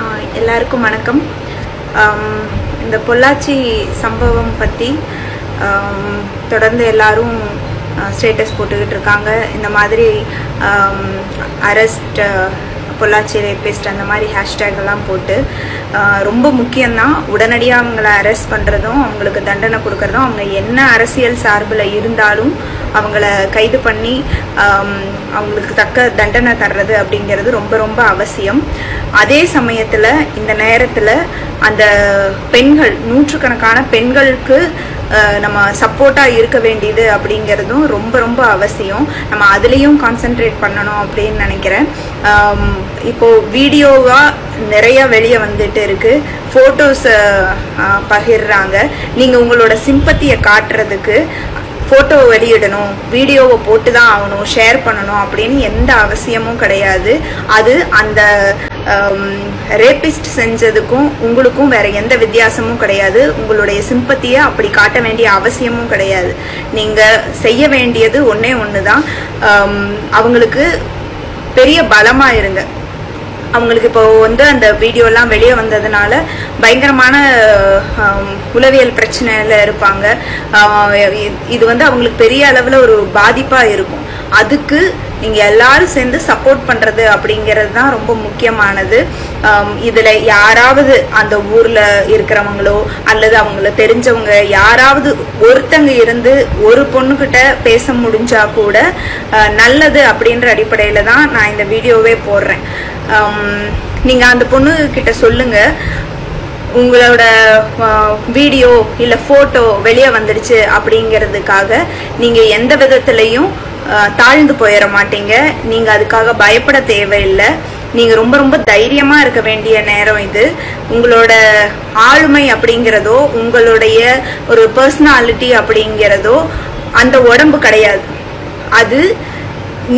ஆஹ் எல்லாருக்கும் வணக்கம். இந்த பொள்ளாச்சி சம்பவம் பற்றி தொடர்ந்து எல்லாரும் ஸ்டேட்டஸ் போட்டுக்கிட்டு இருக்காங்க. இந்த மாதிரி அரெஸ்ட் பொள்ளாச்சி ரேபிஸ்ட் அந்த மாதிரி ஹேஷ்டேக் எல்லாம் போட்டு ரொம்ப முக்கியம்தான். உடனடியாக அவங்கள அரெஸ்ட் பண்ணுறதும் அவங்களுக்கு தண்டனை கொடுக்கறதும் அவங்க என்ன அரசியல் சார்பில் இருந்தாலும் அவங்கள கைது பண்ணி அவங்களுக்கு தக்க தண்டனை தர்றது அப்படிங்கிறது ரொம்ப ரொம்ப அவசியம். அதே சமயத்தில் இந்த நேரத்தில் அந்த பெண்கள் நூற்றுக்கணக்கான பெண்களுக்கு நம்ம சப்போர்ட்டாக இருக்க வேண்டியது அப்படிங்கிறதும் ரொம்ப ரொம்ப அவசியம். நம்ம அதுலேயும் கான்சென்ட்ரேட் பண்ணணும் அப்படின்னு நினைக்கிறேன். இப்போது வீடியோவாக நிறைய வெளியே வந்துட்டு இருக்கு. ஃபோட்டோஸை பகிர்றாங்க. நீங்கள் உங்களோட சிம்பத்தியை காட்டுறதுக்கு ஃபோட்டோ வெளியிடணும் வீடியோவை போட்டு தான் ஆகணும் ஷேர் பண்ணணும் அப்படின்னு எந்த அவசியமும் கிடையாது. அது அந்த ரேபிஸ்ட் செஞ்சதுக்கும் உங்களுக்கும் வேற எந்த வித்தியாசமும் கிடையாது. உங்களுடைய சிம்பத்தியை அப்படி காட்ட வேண்டிய அவசியமும் கிடையாது. நீங்கள் செய்ய வேண்டியது ஒன்றே ஒன்று தான் அவங்களுக்கு பெரிய பலமாக இருங்க. அவங்களுக்கு இப்போ வந்து அந்த வீடியோலாம் வெளியே வந்ததுனால பயங்கரமான உளவியல் பிரச்சனையில் இருப்பாங்க. இது வந்து அவங்களுக்கு பெரிய அளவில் ஒரு பாதிப்பாக இருக்கும். அதுக்கு நீங்கள் எல்லாரும் சேர்ந்து சப்போர்ட் பண்ணுறது அப்படிங்கிறது தான் ரொம்ப முக்கியமானது. இதில் யாராவது அந்த ஊரில் இருக்கிறவங்களோ அல்லது அவங்கள தெரிஞ்சவங்க யாராவது ஒருத்தங்க இருந்து ஒரு பொண்ணுக்கிட்ட பேச முடிஞ்சா கூட நல்லது அப்படின்ற அடிப்படையில் தான் நான் இந்த வீடியோவே போடுறேன். நீங்கள் அந்த பொண்ணு கிட்ட சொல்லுங்கள் உங்களோட வீடியோ இல்லை ஃபோட்டோ வெளியே வந்துடுச்சு அப்படிங்கிறதுக்காக நீங்கள் எந்த விதத்துலேயும் தாழ்ந்து போயிட மாட்டீங்க. நீங்கள் அதுக்காக பயப்பட தேவையில்லை. நீங்கள் ரொம்ப ரொம்ப தைரியமாக இருக்க வேண்டிய நேரம் இது. உங்களோட ஆளுமை அப்படிங்கிறதோ உங்களுடைய ஒரு பர்சனாலிட்டி அப்படிங்கிறதோ அந்த உடம்பு கிடையாது. அது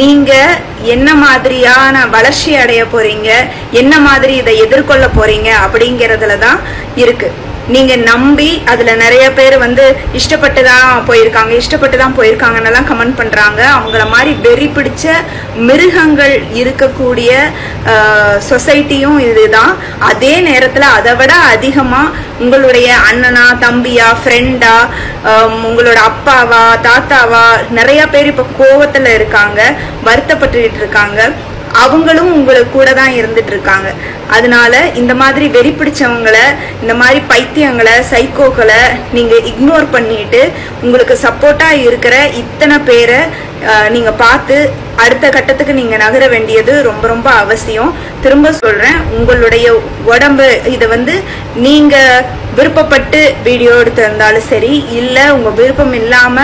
நீங்கள் என்ன மாதிரியான வளர்ச்சி அடைய போகிறீங்க என்ன மாதிரி இதை எதிர்கொள்ள போகிறீங்க அப்படிங்கிறதுல தான் இருக்கு. நீங்க நம்பி அதுல நிறைய பேர் வந்து இஷ்டப்பட்டு தான் போயிருக்காங்க இஷ்டப்பட்டு தான் போயிருக்காங்கன்னெல்லாம் கமெண்ட் பண்றாங்க. அவங்கள மாதிரி வெறி பிடிச்ச மிருகங்கள் இருக்கக்கூடிய சொசைட்டியும் இதுதான். அதே நேரத்துல அதை விட அதிகமா உங்களுடைய அண்ணனா தம்பியா ஃப்ரெண்டா உங்களோட அப்பாவா தாத்தாவா நிறைய பேர் இப்ப கோவத்துல இருக்காங்க வருத்தப்பட்டுக்கிட்டு இருக்காங்க. அவங்களும் உங்களை கூட தான் இருந்துட்டு இருக்காங்க அதனால இந்த மாதிரி வெறி பிடிச்சவங்களை இந்த மாதிரி பைத்தியங்களை சைக்கோக்களை நீங்க இக்னோர் பண்ணிட்டு உங்களுக்கு சப்போர்ட்டா இருக்கிற இத்தனை பேரை நீங்க பார்த்து அடுத்த கட்டத்துக்கு நீங்க நகர வேண்டியது ரொம்ப ரொம்ப அவசியம். திரும்ப சொல்றேன் உங்களுடைய உடம்பு இதை வந்து நீங்க விருப்பப்பட்டு வீடியோ எடுத்திருந்தாலும் சரி இல்ல உங்க விருப்பம் இல்லாம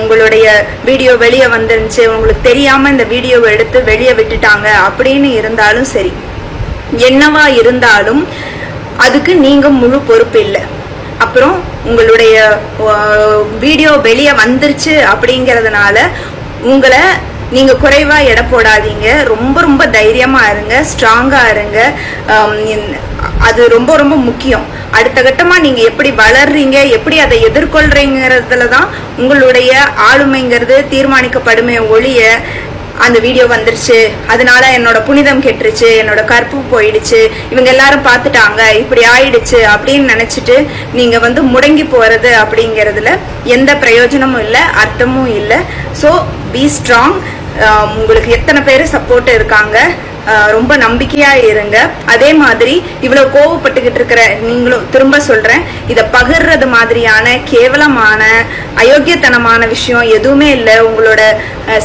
உங்களுடைய வீடியோ வெளியே வந்துருந்துச்சு உங்களுக்கு தெரியாம இந்த வீடியோவை எடுத்து வெளியே விட்டுட்டாங்க அப்படின்னு இருந்தாலும் சரி என்னவா இருந்தாலும் அதுக்கு நீங்க முழு பொறுப்பு இல்லை. அப்புறம் உங்களுடைய வீடியோ வெளியே வந்துருச்சு அப்படிங்கறதுனால உங்களை நீங்க குறைவா எடை போடாதீங்க. ரொம்ப ரொம்ப தைரியமா இருங்க. ஸ்ட்ராங்கா இருங்க. அது ரொம்ப ரொம்ப முக்கியம். அடுத்த கட்டமா நீங்க எப்படி வளர்றீங்க எப்படி அதை எதிர்கொள்றீங்கிறதுல தான் உங்களுடைய ஆளுமைங்கிறது தீர்மானிக்கப்படுமே ஒழிய அந்த வீடியோ வந்துருச்சு. அதனால என்னோட புனிதம் கெட்டுருச்சு என்னோட கற்பு போயிடுச்சு. இவங்க எல்லாரும் பார்த்துட்டாங்க இப்படி ஆயிடுச்சு அப்படின்னு நினைச்சிட்டு நீங்க வந்து முடங்கி போறது அப்படிங்கறதுல எந்த பிரயோஜனமும் இல்லை அர்த்தமும் இல்லை. ஸோ பி ஸ்ட்ராங் உங்களுக்கு எத்தனை பேர் சப்போர்ட் இருக்காங்க? ரொம்ப நம்பிக்கையா இருங்க. அதே மாதிரி இவ்வளவு கோவப்பட்டுக்கிட்டு இருக்கிற நீங்களும் திரும்ப சொல்றேன் இத பகிர்றது மாதிரியான கேவலமான அயோக்கியத்தனமான விஷயம் எதுவுமே இல்லை. உங்களோட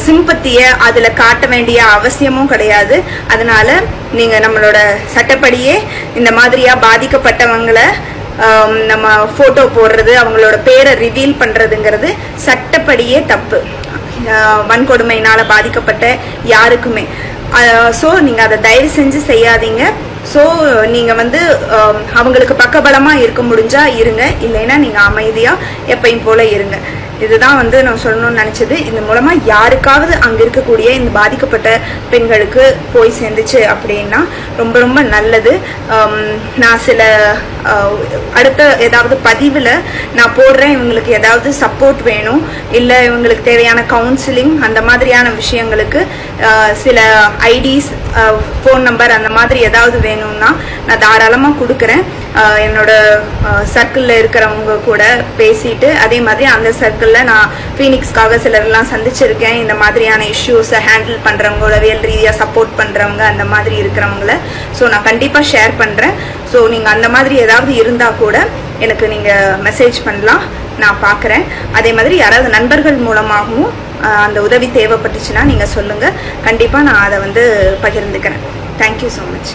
சிம்பத்திய அதுல காட்ட வேண்டிய அவசியமும் கிடையாது. அதனால நீங்க நம்மளோட சட்டப்படியே இந்த மாதிரியா பாதிக்கப்பட்டவங்களை நம்ம போட்டோ போடுறது அவங்களோட பேரை ரிவீல் பண்றதுங்கிறது சட்டப்படியே தப்பு. வன்கொடுமையினால பாதிக்கப்பட்ட யாருக்குமே. ஸோ நீங்க அதை தயவு செஞ்சு செய்யாதீங்க. ஸோ நீங்க வந்து அவங்களுக்கு பக்கபலமா இருக்க முடிஞ்சா இருங்க. இல்லைன்னா நீங்க அமைதியா எப்பயும் போல இருங்க. இதுதான் வந்து நான் சொல்லணும்னு நினச்சது. இது மூலமாக யாருக்காவது அங்கே இருக்கக்கூடிய இந்த பாதிக்கப்பட்ட பெண்களுக்கு போய் சேர்ந்துச்சு அப்படின்னா ரொம்ப ரொம்ப நல்லது. நான் சில அடுத்த ஏதாவது பதிவில் நான் போடுறேன். இவங்களுக்கு ஏதாவது சப்போர்ட் வேணும். இல்லை இவங்களுக்கு தேவையான கவுன்சிலிங் அந்த மாதிரியான விஷயங்களுக்கு சில ஐடிஸ் ஃபோன் நம்பர் அந்த மாதிரி ஏதாவது வேணும்னா நான் தாராளமாக கொடுக்குறேன். என்னோட சர்க்கிளில் இருக்கிறவங்க கூட பேசிட்டு அதே மாதிரி அந்த சர்க்கிளில் நான் ஃபீனிக்ஸ்க்காக சிலர்லாம் சந்திச்சிருக்கேன். இந்த மாதிரியான இஷ்யூஸை ஹேண்டில் பண்ணுறவங்க உளவியல் ரீதியாக சப்போர்ட் பண்ணுறவங்க அந்த மாதிரி இருக்கிறவங்கள. ஸோ நான் கண்டிப்பாக ஷேர் பண்ணுறேன் ஸோ நீங்கள் அந்த மாதிரி ஏதாவது இருந்தால் கூட எனக்கு நீங்கள் மெசேஜ் பண்ணலாம். நான் பார்க்குறேன் அதே மாதிரி யாராவது நண்பர்கள் மூலமாகவும் அந்த உதவி தேவைப்பட்டுச்சுன்னா நீங்கள் சொல்லுங்கள் கண்டிப்பாக நான் அதை வந்து பகிர்ந்துக்கிறேன். Thank you so much